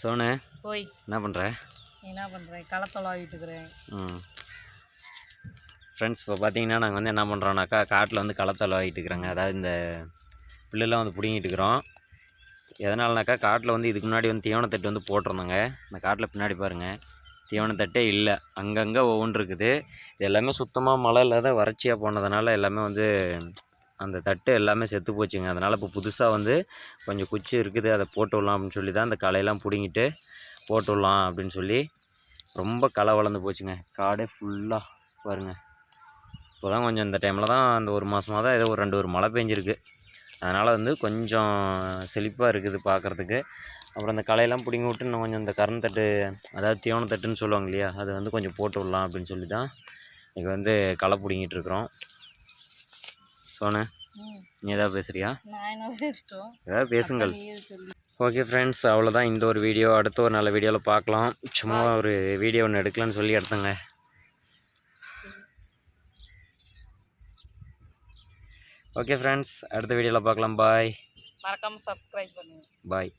சோனு போய். என்ன பண்ணுற என்ன பண்ணுறேன் களத்தொலாவிட்டு இருக்கிறேன். ம். ஃப்ரெண்ட்ஸ் இப்போ பார்த்தீங்கன்னா நாங்கள் வந்து என்ன பண்ணுறோம்னாக்கா காட்டில் வந்து களத்தல் வாங்கிட்டு இருக்கிறோங்க. அதாவது இந்த புல்லெல்லாம் வந்து பிடுங்கிட்டு இருக்கிறோம். எதனாலனாக்கா காட்டில் வந்து இதுக்கு முன்னாடி வந்து தீவனத்தட்டு வந்து போட்டிருந்தோங்க. இந்த காட்டில் பின்னாடி பாருங்கள் தீவனத்தட்டே இல்லை. அங்கங்கே ஒவ்வொன்று இருக்குது. இது எல்லாமே சுத்தமாக மழை இல்லாத வறட்சியாக போனதுனால எல்லாமே வந்து அந்த தட்டு எல்லாமே செத்து போச்சுங்க. அதனால் இப்போ புதுசாக வந்து கொஞ்சம் குச்சி இருக்குது. அதை போட்டு விடலாம் அப்படின்னு சொல்லி தான் அந்த களையெல்லாம் பிடுங்கிட்டு போட்டு விடலாம் அப்படின்னு சொல்லி ரொம்ப களை வளர்ந்து போச்சுங்க. காடே ஃபுல்லாக பாருங்க. இப்போ தான் கொஞ்சம் இந்த டைமில் தான் அந்த ஒரு மாதமாக தான் ஏதோ ஒரு ரெண்டு ஒரு மழை பெஞ்சிருக்கு. அதனால் வந்து கொஞ்சம் செழிப்பாக இருக்குது பார்க்குறதுக்கு அப்புறம் அந்த களையெல்லாம் பிடிங்கி விட்டு இன்னும் கொஞ்சம் இந்த கரண்ட் தட்டு அதாவது தீவன தட்டுன்னு சொல்லுவாங்க இல்லையா? அது வந்து கொஞ்சம் போட்டு விடலாம் அப்படின்னு சொல்லி தான் இன்றைக்கி வந்து களை பிடிங்கிட்டு இருக்கிறோம். சோனு நீ ஏதாவது பேசுகிறியா ஏதாவது பேசுங்கள். ஓகே ஃப்ரெண்ட்ஸ் அவ்வளோதான். இந்த ஒரு வீடியோ அடுத்த ஒரு நல்ல வீடியோவில் பார்க்கலாம். சும்மா ஒரு வீடியோ ஒன்று எடுக்கலான்னு சொல்லி எடுத்தேங்க. ஓகே ஃப்ரெண்ட்ஸ் அடுத்த வீடியோவில் பார்க்கலாம். பாய். மறக்காமல் சப்ஸ்கிரைப் பண்ணுங்க. பாய்.